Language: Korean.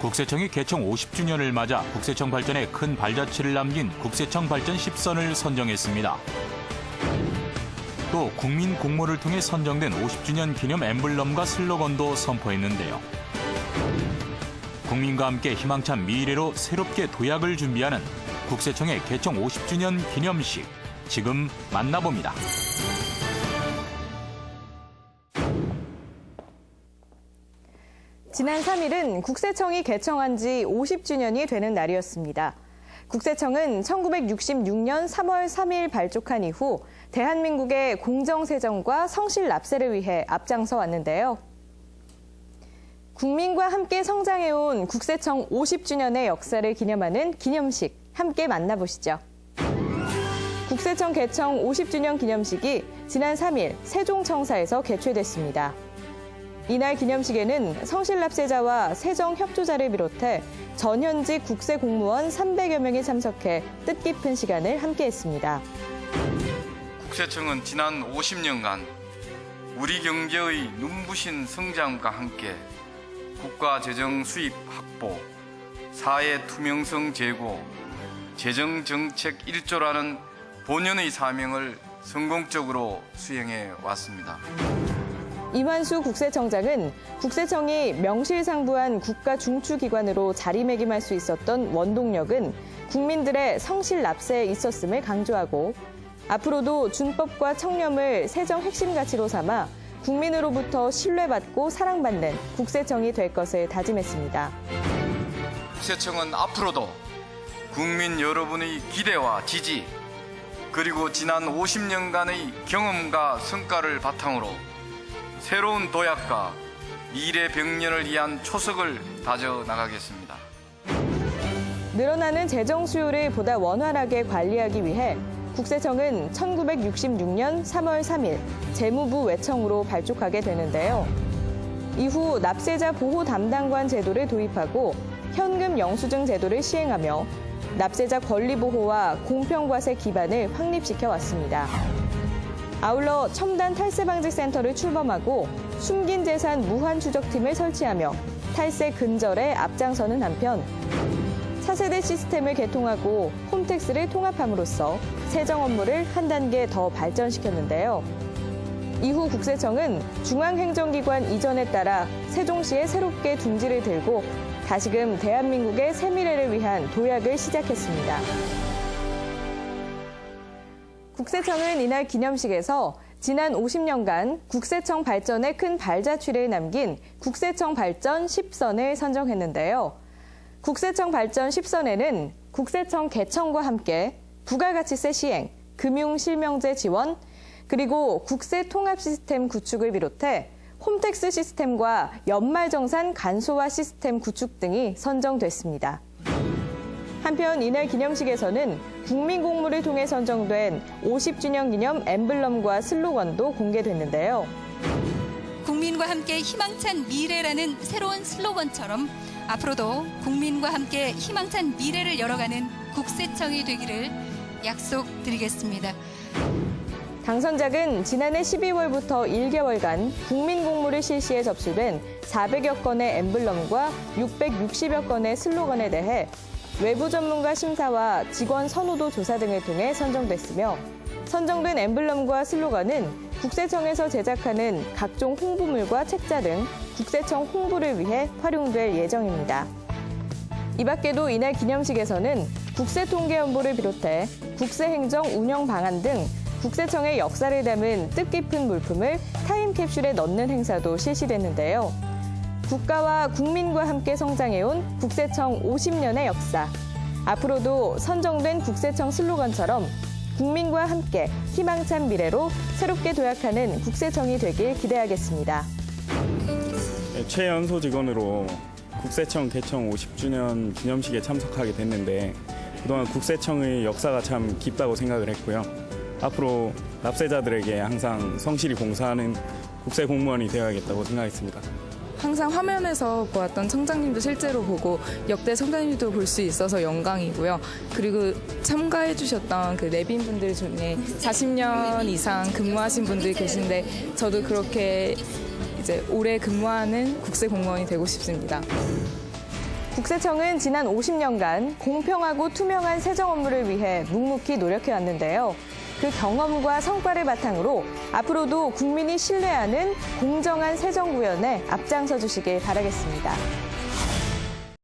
국세청이 개청 50주년을 맞아 국세청 발전에 큰 발자취를 남긴 국세청 발전 10선을 선정했습니다. 또 국민 공모를 통해 선정된 50주년 기념 엠블럼과 슬로건도 선포했는데요. 국민과 함께 희망찬 미래로 새롭게 도약을 준비하는 국세청의 개청 50주년 기념식 지금 만나봅니다. 지난 3일은 국세청이 개청한 지 50주년이 되는 날이었습니다. 국세청은 1966년 3월 3일 발족한 이후 대한민국의 공정세정과 성실 납세를 위해 앞장서 왔는데요. 국민과 함께 성장해온 국세청 50주년의 역사를 기념하는 기념식 함께 만나보시죠. 국세청 개청 50주년 기념식이 지난 3일 세종청사에서 개최됐습니다. 이날 기념식에는 성실납세자와 세정협조자를 비롯해 전현직 국세 공무원 300여 명이 참석해 뜻깊은 시간을 함께했습니다. 국세청은 지난 50년간 우리 경제의 눈부신 성장과 함께 국가 재정 수입 확보, 사회 투명성 제고, 재정 정책 1조라는 본연의 사명을 성공적으로 수행해 왔습니다. 이만수 국세청장은 국세청이 명실상부한 국가 중추기관으로 자리매김할 수 있었던 원동력은 국민들의 성실 납세에 있었음을 강조하고 앞으로도 준법과 청렴을 세정 핵심 가치로 삼아 국민으로부터 신뢰받고 사랑받는 국세청이 될 것을 다짐했습니다. 국세청은 앞으로도 국민 여러분의 기대와 지지 그리고 지난 50년간의 경험과 성과를 바탕으로 새로운 도약과 미래 병년을 위한 초석을 다져 나가겠습니다. 늘어나는 재정 수요를 보다 원활하게 관리하기 위해 국세청은 1966년 3월 3일 재무부 외청으로 발족하게 되는데요. 이후 납세자 보호 담당관 제도를 도입하고 현금 영수증 제도를 시행하며 납세자 권리 보호와 공평과세 기반을 확립시켜 왔습니다. 아울러 첨단 탈세 방지 센터를 출범하고 숨긴 재산 무한 추적팀을 설치하며 탈세 근절에 앞장서는 한편 차세대 시스템을 개통하고 홈택스를 통합함으로써 세정 업무를 한 단계 더 발전시켰는데요. 이후 국세청은 중앙행정기관 이전에 따라 세종시에 새롭게 둥지를 들고 다시금 대한민국의 새 미래를 위한 도약을 시작했습니다. 국세청은 이날 기념식에서 지난 50년간 국세청 발전에 큰 발자취를 남긴 국세청 발전 10선을 선정했는데요. 국세청 발전 10선에는 국세청 개청과 함께 부가가치세 시행, 금융실명제 지원, 그리고 국세 통합 시스템 구축을 비롯해 홈택스 시스템과 연말정산 간소화 시스템 구축 등이 선정됐습니다. 한편 이날 기념식에서는 국민공모를 통해 선정된 50주년 기념 엠블럼과 슬로건도 공개됐는데요. 국민과 함께 희망찬 미래라는 새로운 슬로건처럼 앞으로도 국민과 함께 희망찬 미래를 열어가는 국세청이 되기를 약속드리겠습니다. 당선작은 지난해 12월부터 1개월간 국민 공모를 실시해 접수된 400여 건의 엠블럼과 660여 건의 슬로건에 대해 외부 전문가 심사와 직원 선호도 조사 등을 통해 선정됐으며 선정된 엠블럼과 슬로건은 국세청에서 제작하는 각종 홍보물과 책자 등 국세청 홍보를 위해 활용될 예정입니다. 이 밖에도 이날 기념식에서는 국세통계연보를 비롯해 국세행정 운영 방안 등 국세청의 역사를 담은 뜻깊은 물품을 타임캡슐에 넣는 행사도 실시됐는데요. 국가와 국민과 함께 성장해온 국세청 50년의 역사. 앞으로도 선정된 국세청 슬로건처럼 국민과 함께 희망찬 미래로 새롭게 도약하는 국세청이 되길 기대하겠습니다. 네, 최연소 직원으로 국세청 개청 50주년 기념식에 참석하게 됐는데 그동안 국세청의 역사가 참 깊다고 생각을 했고요. 앞으로 납세자들에게 항상 성실히 봉사하는 국세 공무원이 되어야겠다고 생각했습니다. 항상 화면에서 보았던 청장님도 실제로 보고 역대 청장님도 볼 수 있어서 영광이고요. 그리고 참가해 주셨던 그 내빈 분들 중에 40년 이상 근무하신 분들 계신데 저도 그렇게 이제 오래 근무하는 국세 공무원이 되고 싶습니다. 국세청은 지난 50년간 공평하고 투명한 세정 업무를 위해 묵묵히 노력해왔는데요. 그 경험과 성과를 바탕으로 앞으로도 국민이 신뢰하는 공정한 세정 구현에 앞장서 주시길 바라겠습니다.